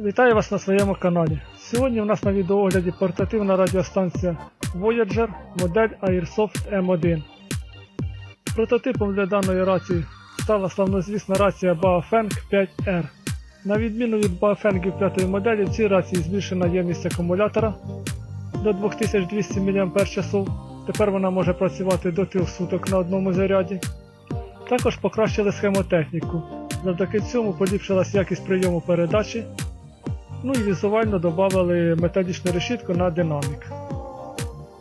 Вітаю вас на своєму каналі. Сьогодні у нас на відеоогляді портативна радіостанція Voyager модель Airsoft M1. Прототипом для даної рації стала славнозвісна рація Baofeng 5R. На відміну від Baofeng 5 моделі, в цій рації збільшена ємність акумулятора до 2200 мАч. Тепер вона може працювати до 3 суток на одному заряді. Також покращили схемотехніку. Завдяки цьому поліпшилась якість прийому передачі, ну і візуально додали металічну решітку на динамік.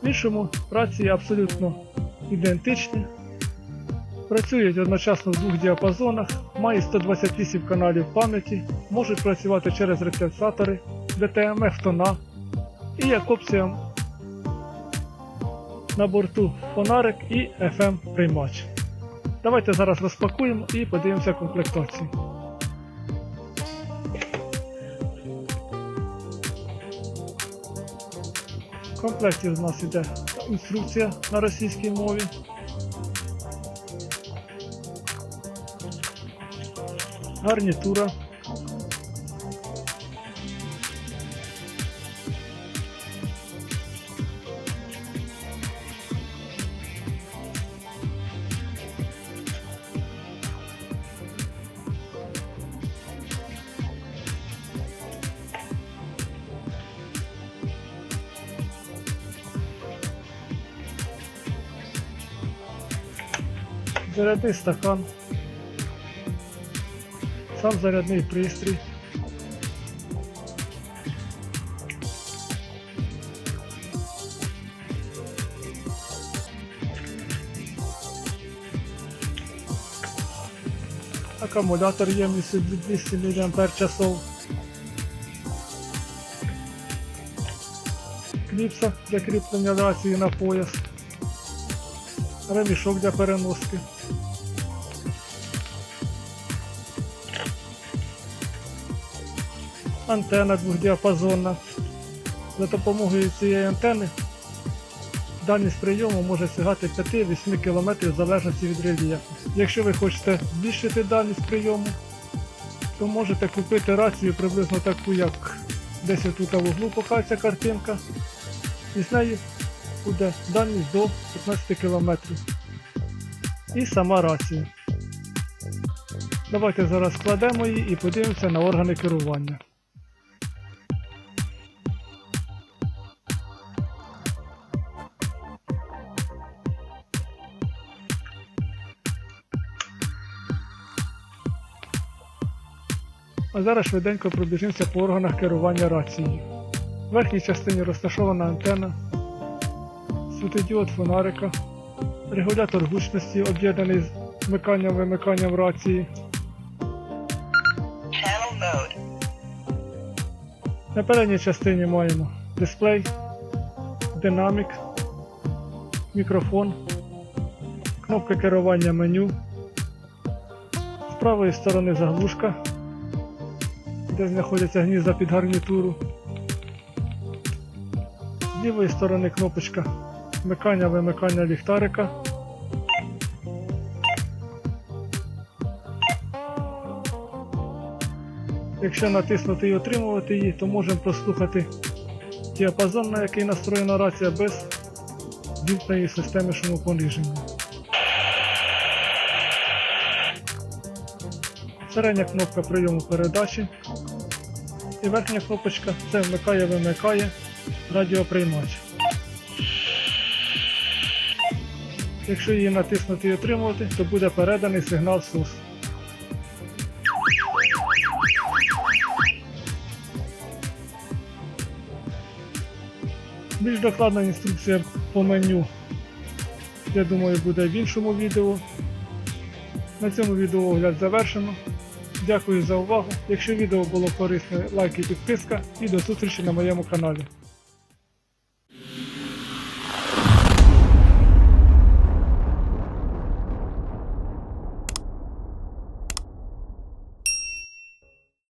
В іншому рації абсолютно ідентичні, працюють одночасно в двох діапазонах, має 128 каналів пам'яті, можуть працювати через рецепсатори, DTMF тона і як опція на борту фонарик і FM приймач. Давайте зараз розпакуємо і подивимося комплектацію. Комплекті у нас йде інструкція на російській мові. Гарнітура. Зарядний стакан. Сам зарядний пристрій. Акумулятор ємністю 200 мАч. Кліпса для кріплення рації на пояс. Ремішок для переноски. Антенна двохдіапазонна. За допомогою цієї антени дальність прийому може сягати 5-8 км в залежності від рельєфу. Якщо ви хочете збільшити дальність прийому, то можете купити рацію приблизно таку, як десь тут в углу показується картинка. І з нею буде дальність до 15 км. І сама рація. Давайте зараз складемо її і подивимося на органи керування. А зараз швиденько пробіжимося по органах керування рацією. В верхній частині розташована антенна, світодіод фонарика, регулятор гучності об'єднаний з вмиканням-вимиканням рації. На передній частині маємо дисплей, динамік, мікрофон, кнопка керування меню. З правої сторони заглушка, де знаходяться гнізда під гарнітуру. З лівої сторони кнопочка вмикання-вимикання ліхтарика. Якщо натиснути і отримувати її, то можемо прослухати діапазон, на який настроєна рація без вімкненої системи шумопониження. Середня кнопка прийому передачі. І верхня кнопочка це вмикає-вимикає радіоприймач. Якщо її натиснути і отримувати, то буде переданий сигнал SUS. Більш докладна інструкція по меню, я думаю, буде в іншому відео. На цьому відео огляд завершено. Дякую за увагу. Якщо відео було корисне, лайк і підписка і до зустрічі на моєму каналі.